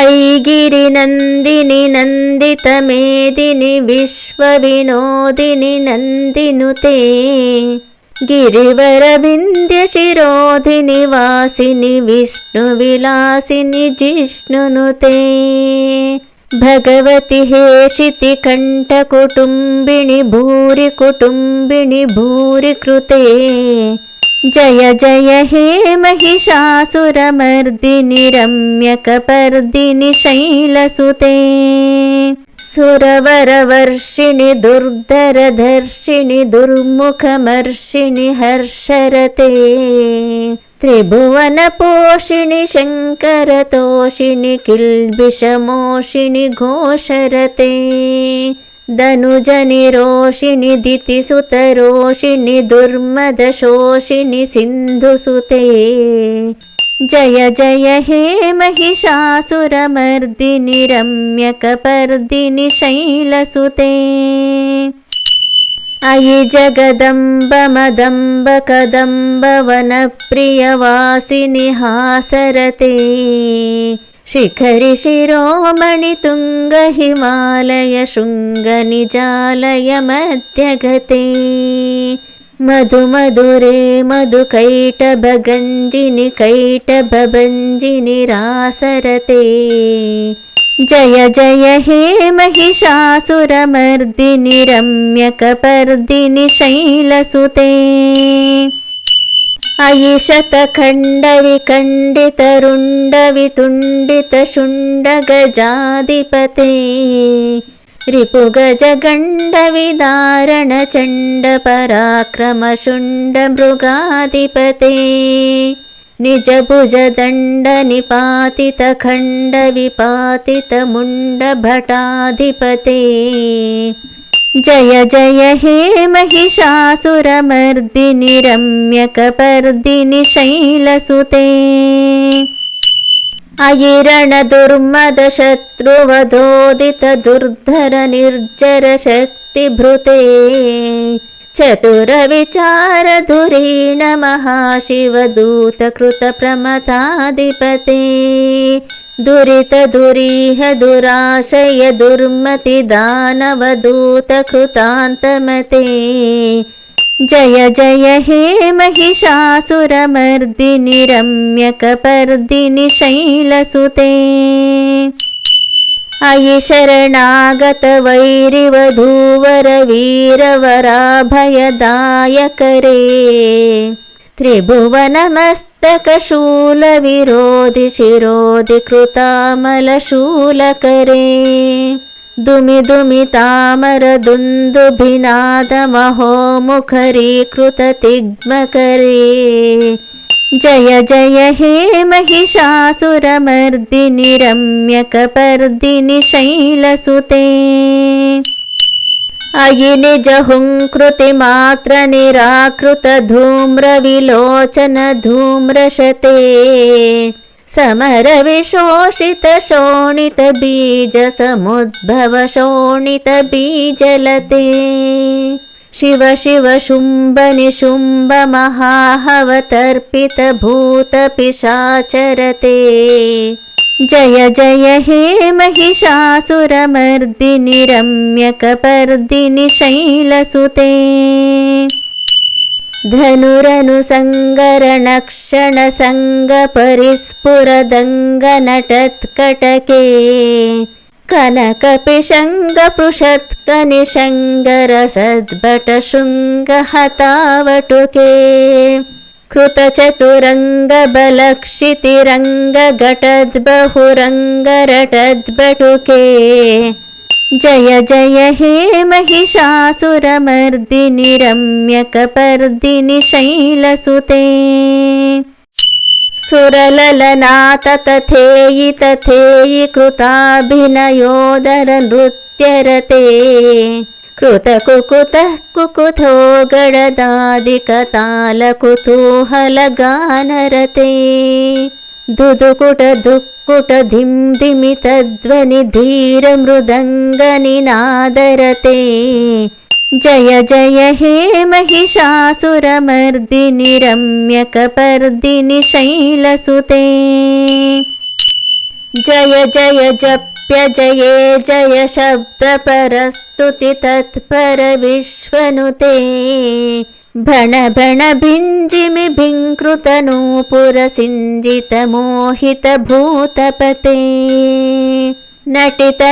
ऐगिरिनन्दिनि नन्दितमेदिनि विश्वविनोदिनि नन्दिनुते गिरिवरविन्द्यशिरोधिनि वासिनि विष्णुविलासिनि जिष्णुनुते भगवति हेशिति कण्ठकुटुम्बिनि भूरि कुटुम्बिनि भूरि जय जय हे महिषासुरमर्दिनि रम्यकपर्दिनि शैलसुते। सुरवरवर्षिणि दुर्धरधर्षिणि दुर्मुखमर्षिणि हर्षरते। त्रिभुवनपोषिणि शङ्करतोषिणि किल्बिषमोषिणि घोषरते ధనుజని రోషిణి దితిసుత రోషిణి దుర్మద శోషిణి సింధుసుతే జయ జయ హే మహిషాసురమర్దిని రమ్యకపర్దిని శైలసుతే అయి జగదంబ మదంబ కదంబ వన ప్రియవాసిని హాసరతే. शृङ्गनिजालय मध्यगते मधु मधुरे मधु कैटभगञ्जिनि कैटभञ्जिनि रासरते जय जय हे महिषासुरमर्दिनि रम्यकपर्दिनि शैलसुते अयि शतखण्डविकण्डितरुण्डवितुण्डितशुण्डगजाधिपते रिपुगजगण्डविदारणचण्डपराक्रमशुण्डमृगाधिपते। निजभुजदण्डनिपातितखण्डविपातितमुण्डभटाधिपते जय जय हे महिषासुरमर्दिनि रम्यकपर्दिनि शैलसुते। अयिरणदुर्मदशत्रुवधोदितदुर्धरनिर्जरशक्तिभृते। चतुरविचारधुरीण महाशिवदूतकृतप्रमथाधिपते दुरितदुरीह दुराशय दुर्मतिदानवदूतकृतान्तमते जय जय हे महिषासुरमर्दिनि रम्यकपर्दिनि शैलसुते। अयि शरणागतवैरिवधूवरवीरवराभयदायकरे त्रिभुवनमस्तकशूलविरोधि शिरोधि कृतामलशूलकरे दुमि दुमि तामरदुन्दुभिनादमहोमुखरीकृततिग्मकरे जय जय हे महिषासुरमर्दिनि रम्यकपर्दिनि शैलसुते अयि निजहुङ्कृतिमात्रनिराकृतधूम्रविलोचनधूम्रशते समरविशोषितशोणितबीजसमुद्भवशोणितबीजलते शिव शिव शुम्भ निशुम्भ महाहवतर्पितभूतपिशाचरते जय जय हे महिषासुरमर्दिनि रम्यकपर्दिनि शैलसुते। धनुरनुसङ्गरणक्षणसङ्गपरिस्फुरदङ्गनटत्कटके। कनकपिशङ्गपृषत्कनिशङ्गरसद्भटशृङ्गहतावटुके कृतचतुरङ्गबलक्षितिरङ्गघटद्बहुरङ्गरटद्बटुके। जय जय हे महिषासुरमर्दिनि रम्यकपर्दिनि शैलसुते सुरललनाथ तथेयि तथेयि कृताभिनयोदरनृत्यरते कृतकुकुतः कुकुथो गडदादिकतालकुतूहलगानरते दुदुकुट दुःकुट धिं धिमि तध्वनि धीरमृदङ्गनिनादरते जय जय हे महिषासुरमर्दिनि रम्यकपर्दिनि शैलसुते जय जय जप्य जये जय शब्दपरस्तुति तत्पर विश्वनुते। भण भण भिञ्जिमि भिङ्कृतनूपुरसिञ्जितमोहितभूतपते नटित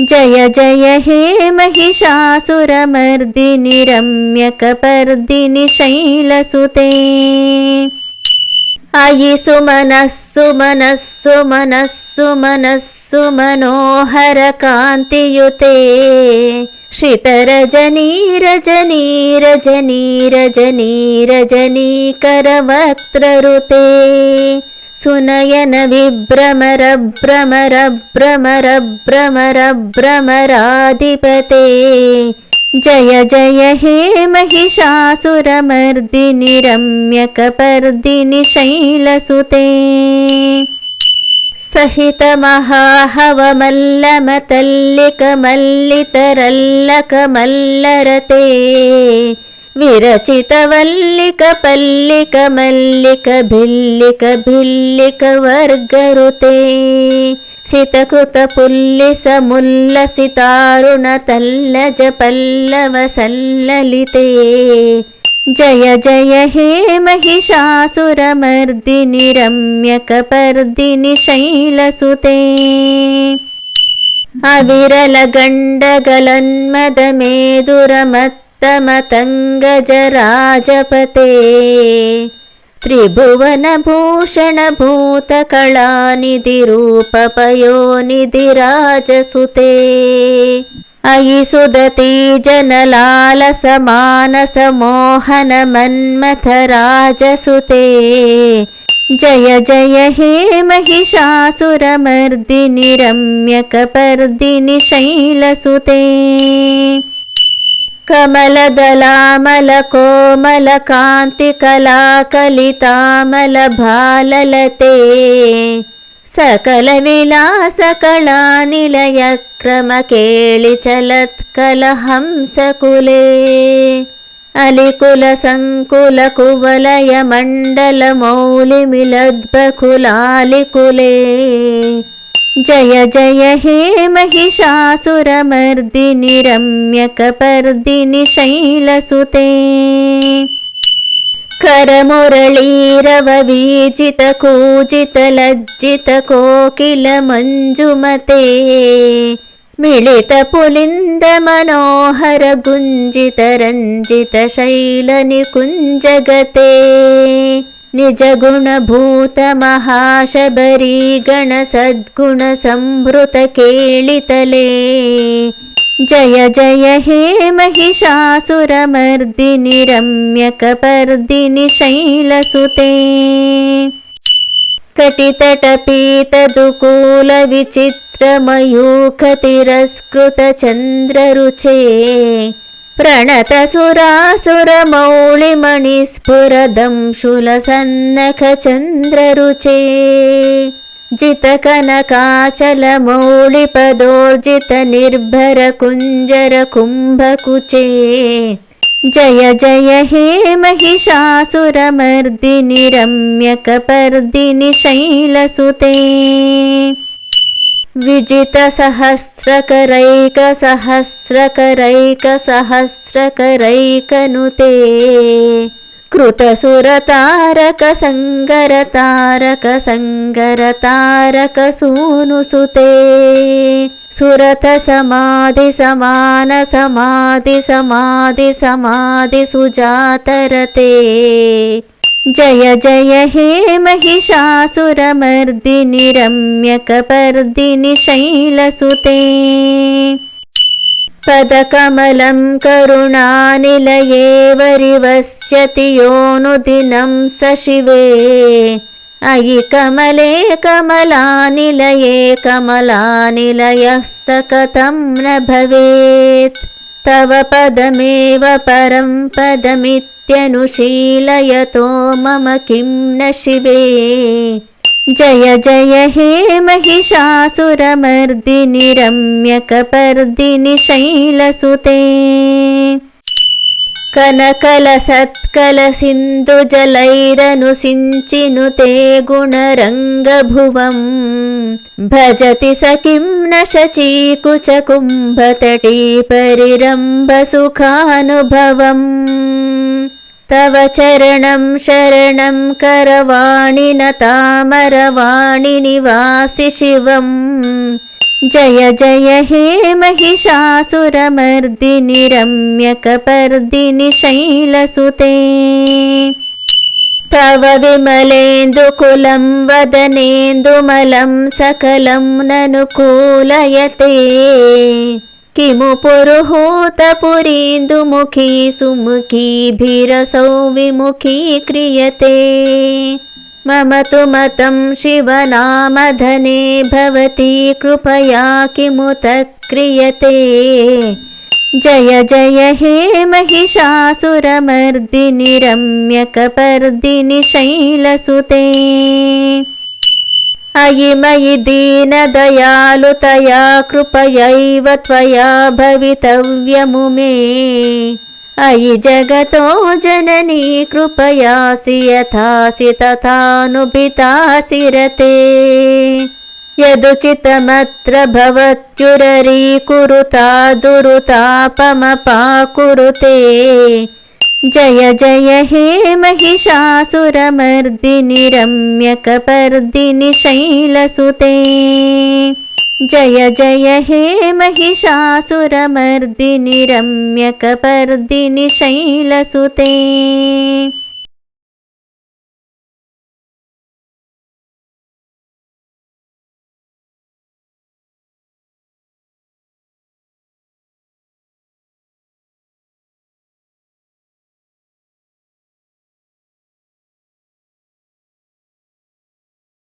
जय जय हे महिषासुरमर्दिनि रम्यकपर्दिनि शैलसुते। अयि सुमनः सुमनः सुमनः सुमनः सुमनोहरकान्तियुते श्रितरजनी रजनी रजनी रजनी रजनीकरवक्त्ररुते सुनयन विभ्रमर भ्रमर भ्रमर भ्रमर भ्रमराधिपते जय जय हे महिषासुरमर्दिनि रम्यकपर्दिनि शैलसुते सहितमहाहवमल्लमतल्लिकमल्लितरल्लकमल्लरते విరచిత వల్లిక పల్లిక మల్లిక భిల్లిక భిల్లిక వర్గరుతే. సితకృత పుల్లిస ముల్ల సితారుణ తల్లజ పల్లవ సల్లలితే. జయ జయ హే మహిషాసురమర్దిని రమ్యకపర్దిని శైలసుతే. అవిరల గండగలన్మద మేదురమత్ अविरलगण्डगलन्मदमेदुरमत्तमतङ्गजराजपते त्रिभुवनभूषणभूतकलानिधिरूपपयोनिधिराजसुते। अयि सुदती जनलालसमानसमोहनमन्मथराजसुते। जय जय हे महिषासुरमर्दिनि रम्यकपर्दिनि शैलसुते कमलदलामलकोमलकान्तिकलाकलितामलभाललते। सकलविलासकलानिलयक्रमकेळिचलत्कलहंसकुले अलिकुलसङ्कुलकुवलयमण्डलमौलिमिलद्बकुलालिकुले जय जय हे महिषासुरमर्दिनि रम्यकपर्दिनि शैलसुते करमुरळीरववीजितकूजितलज्जितकोकिलमञ्जुमते मिलितपुलिन्दमनोहरगुञ्जितरञ्जितशैलनिकुञ्जगते निजगुणभूतमहाशबरीगणसद्गुणसंभृतकेळितले। जय जय हे महिषासुरमर्दिनि रम्यकपर्दिनि शैलसुते कटितटपीतदुकूलविचित्रमयूखतिरस्कृतचन्द्ररुचे प्रणतसुरासुरमौळिमणिस्फुरदंशुलसन्नखचन्द्ररुचे जितकनकाचलमौळिपदोर्जितनिर्भरकुञ्जरकुम्भकुचे जय जय हे महिषासुरमर्दिनि रम्यकपर्दिनि शैलसुते विजितसहस्रकरैकसहस्रकरैकसहस्रकरैकनुते। कृतसुरतारकसङ्गरतारकसङ्गरतारकसूनुसुते। सुरथसमाधिसमानसमाधिसमाधिसमाधिसुजातरते जय जय हे महिषासुरमर्दिनि रम्यकपर्दिनि शैलसुते। पदकमलं करुणानिलये वरिवस्यति योऽनुदिनं स शिवे अयि कमले कमलानिलये कमलानिलयः स कथं न भवेत्। तव पदमेव परं पदमित्यनुशीलयतो मम किं न शिवे। जय जय हे महिषासुरमर्दिनि रम्यकपर्दिनि शैलसुते कनकलसत्कलसिन्धुजलैरनुसिञ्चिनुते गुणरङ्गभुवम्। भजति स किं न शचीकुचकुम्भतटी परिरम्भसुखानुभवम्। तव चरणं शरणं करवाणि न तामरवाणि निवासि शिवम् जय जय हे महिषासुरमर्दिनि रम्यकपर्दिनि शैलसुते। तव विमलेन्दुकुलं वदनेन्दुमलं सकलं ननुकूलयते किमु पुरुहूतपुरीन्दुमुखी सुमुखीभिरसौ विमुखी क्रियते मम तु मतं शिवनामधने भवती कृपया किमुत क्रियते जय जय हे महिषासुरमर्दिनि रम्यकपर्दिनि शैलसुते अयि मयि दीनदयालुतया कृपयैव त्वया भवितव्यमु मे अयि जगतो जननी कृपयासि यथासि तथानुभितासि रते यदुचितमत्र भवत्युररीकुरुता दुरुतापमपाकुरुते जय जय हे महिषासुरमर्दिनि रम्यकपर्दिनि शैलसुते जय जय हे महिषासुरमर्दिनि रम्यकपर्दिनि शैलसुते